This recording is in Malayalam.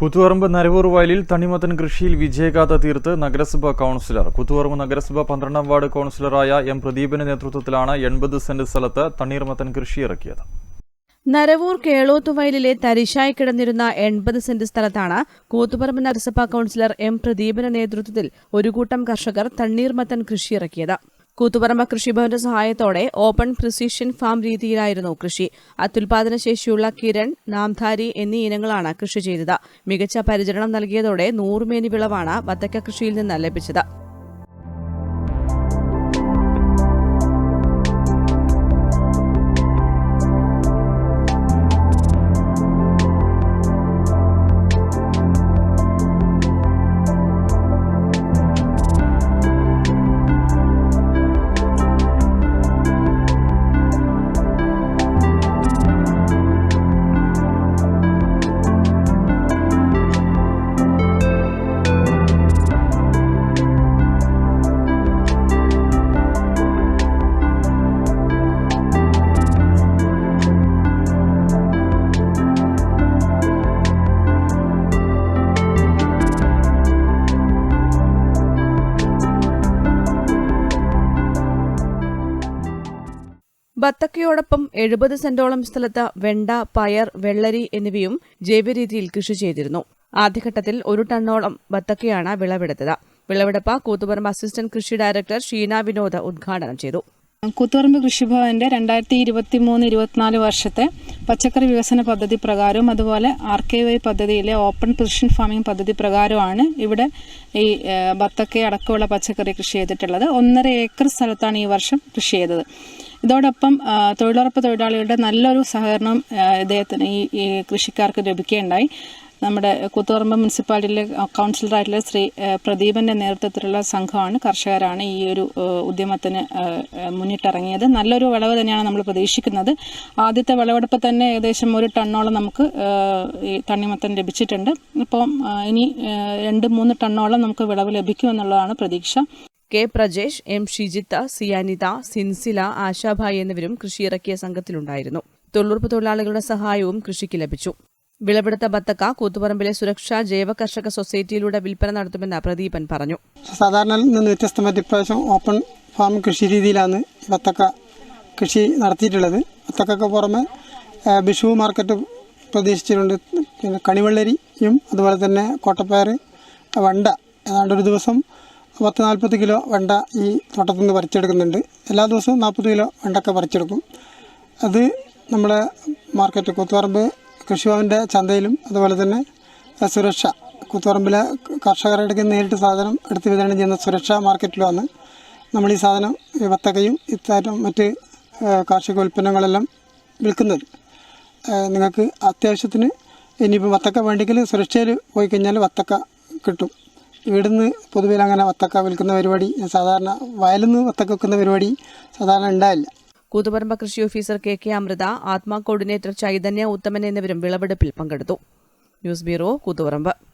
കൂത്തുപറമ്പ് നരവൂർ വയലിൽ തണിമത്തൻ കൃഷിയിൽ വിജയഗാഥ തീർത്ത് നഗരസഭാ കൗൺസിലർ. കൂത്തുപറമ്പ് നഗരസഭ പന്ത്രണ്ടാം വാർഡ് കൗൺസിലറായ എം പ്രദീപിന്റെ നേതൃത്വത്തിലാണ് എൺപത് സെന്റ് സ്ഥലത്ത് തണ്ണീർമത്തൻ കൃഷി ഇറക്കിയത്. നരവൂർ കേളോത്തുവയലിലെ തരിശായി കിടന്നിരുന്ന എൺപത് സെന്റ് സ്ഥലത്താണ് കൂത്തുപറമ്പ് നഗരസഭാ കൌൺസിലർ എം പ്രദീപിന്റെ നേതൃത്വത്തിൽ ഒരു കൂട്ടം കർഷകർ തണ്ണീർമത്തൻ കൃഷിയിറക്കിയത് കൂത്തുപറമ്പ് കൃഷിഭവന്റെ സഹായത്തോടെ ഓപ്പൺ പ്രിസിഷൻ ഫാം രീതിയിലായിരുന്നു കൃഷി. അത്യുൽപാദന ശേഷിയുള്ള കിരൺ നാംധാരി എന്നീ ഇനങ്ങളാണ് കൃഷി ചെയ്തത്. മികച്ച പരിചരണം നൽകിയതോടെ നൂറുമേനി വിളവാണ് വത്തക്ക കൃഷിയിൽ നിന്ന് ലഭിച്ചത്. ബത്തക്കയോടൊപ്പം എഴുപത് സെന്റോളം സ്ഥലത്ത് വെണ്ട പയർ വെള്ളരി എന്നിവയും ജൈവരീതിയിൽ കൃഷി ചെയ്തിരുന്നു. ആദ്യഘട്ടത്തിൽ ഒരു ടണ്ണോളം ബത്തക്കയാണ് വിളവെടുത്തത്. വിളവെടുപ്പ് കൂത്തുപറമ്പ് അസിസ്റ്റന്റ് കൃഷി ഡയറക്ടർ ഷീന വിനോദ് ഉദ്ഘാടനം ചെയ്തു. കൂത്തുപറമ്പ് കൃഷിഭവന്റെ രണ്ടായിരത്തി ഇരുപത്തി മൂന്ന് ഇരുപത്തിനാല് വർഷത്തെ പച്ചക്കറി വികസന പദ്ധതി പ്രകാരവും അതുപോലെ ആർ കെ വൈ പദ്ധതിയിലെ ഓപ്പൺ പൊസിഷൻ ഫാമിംഗ് പദ്ധതി പ്രകാരമാണ് ഇവിടെ ഈ ബത്തക്ക അടക്കമുള്ള പച്ചക്കറി കൃഷി ചെയ്തിട്ടുള്ളത്. ഒന്നര ഏക്കർ സ്ഥലത്താണ് ഈ വർഷം കൃഷി ചെയ്തത്. ഇതോടൊപ്പം തൊഴിലുറപ്പ് തൊഴിലാളികളുടെ നല്ലൊരു സഹകരണം ഇദ്ദേഹത്തിന് ഈ കൃഷിക്കാർക്ക് ലഭിക്കുകയുണ്ടായി. നമ്മുടെ കൂത്തുപറമ്പ് മുനിസിപ്പാലിറ്റിയിലെ കൗൺസിലറായിട്ടുള്ള ശ്രീ പ്രദീപന്റെ നേതൃത്വത്തിലുള്ള സംഘമാണ് കർഷകരാണ് ഈ ഒരു ഉദ്യമത്തിന് മുന്നിട്ടിറങ്ങിയത്. നല്ലൊരു വിളവ് തന്നെയാണ് നമ്മൾ പ്രതീക്ഷിക്കുന്നത്. ആദ്യത്തെ വിളവെടുപ്പ് തന്നെ ഏകദേശം ഒരു ടണ്ണോളം നമുക്ക് ഈ തണ്ണിമത്തൻ ലഭിച്ചിട്ടുണ്ട്. ഇപ്പം ഇനി രണ്ട് മൂന്ന് ടണ്ണോളം നമുക്ക് വിളവ് ലഭിക്കുമെന്നുള്ളതാണ് പ്രതീക്ഷ. കെ പ്രജേഷ് എം ഷിജിത്ത സിയാനിത സിൻസില ആശാഭായ് എന്നിവരും കൃഷിയിറക്കിയ സംഘത്തിലുണ്ടായിരുന്നു. തൊഴിലുറപ്പ് തൊഴിലാളികളുടെ സഹായവും കൃഷിക്ക് ലഭിച്ചു. വിളവെടുത്ത ബത്തക്ക കൂത്തുപറമ്പിലെ സുരക്ഷാ ജൈവ കർഷക സൊസൈറ്റിയിലൂടെ വിൽപ്പന നടത്തുമെന്ന് പ്രദീപൻ പറഞ്ഞു. സാധാരണ നിന്ന് വ്യത്യസ്തമായിട്ട് ഇപ്രാവശ്യം ഓപ്പൺ ഫാം കൃഷി രീതിയിലാണ് ബത്തക്ക കൃഷി നടത്തിയിട്ടുള്ളത്. ബത്തക്കൊക്കെ പുറമെ ബിഷു മാർക്കറ്റ് പ്രതീക്ഷിച്ചിട്ടുണ്ട്. കണിവെള്ളരിയും അതുപോലെ തന്നെ കോട്ടപ്പയർ വണ്ട ഏതാണ്ട് ഒരു ദിവസം പത്ത് നാൽപ്പത് കിലോ വെണ്ട ഈ തോട്ടത്തിൽ നിന്ന് പറിച്ചെടുക്കുന്നുണ്ട്. എല്ലാ ദിവസവും നാൽപ്പത് കിലോ വെണ്ടക്ക പറിച്ചെടുക്കും. അത് നമ്മുടെ മാർക്കറ്റ് കൂത്തുപറമ്പ് കൃഷിഭവന്റെ ചന്തയിലും അതുപോലെ തന്നെ സുരക്ഷ. കൂത്തുപറമ്പിലെ കർഷകരുടെ നേരിട്ട് സാധനം എടുത്ത് വിതരണം ചെയ്യുന്ന സുരക്ഷ മാർക്കറ്റിലുമാണ്. നമ്മൾ ഈ സാധനം വത്തക്കയും ഇത്തരം മറ്റ് കാർഷിക ഉൽപ്പന്നങ്ങളെല്ലാം വിൽക്കുന്നത്. നിങ്ങൾക്ക് അത്യാവശ്യത്തിന് ഇനിയിപ്പോൾ വത്തക്ക വേണ്ടെങ്കിൽ സുരക്ഷയിൽ പോയി കഴിഞ്ഞാൽ വത്തക്ക കിട്ടും. ഇവിടുന്ന് പൊതുവെ അങ്ങനെ വത്തക്ക വിൽക്കുന്ന പരിപാടി സാധാരണ വയലിൽ നിന്ന് വത്തക്ക വെക്കുന്ന പരിപാടി സാധാരണ ഉണ്ടാവില്ല. കൂത്തുപറമ്പ കൃഷി ഓഫീസർ കെ കെ അമൃത ആത്മാ കോർഡിനേറ്റർ ചൈതന്യ ഉത്തമൻ എന്നിവരും വിളവെടുപ്പിൽ പങ്കെടുത്തു. News bureau Koothuparamba.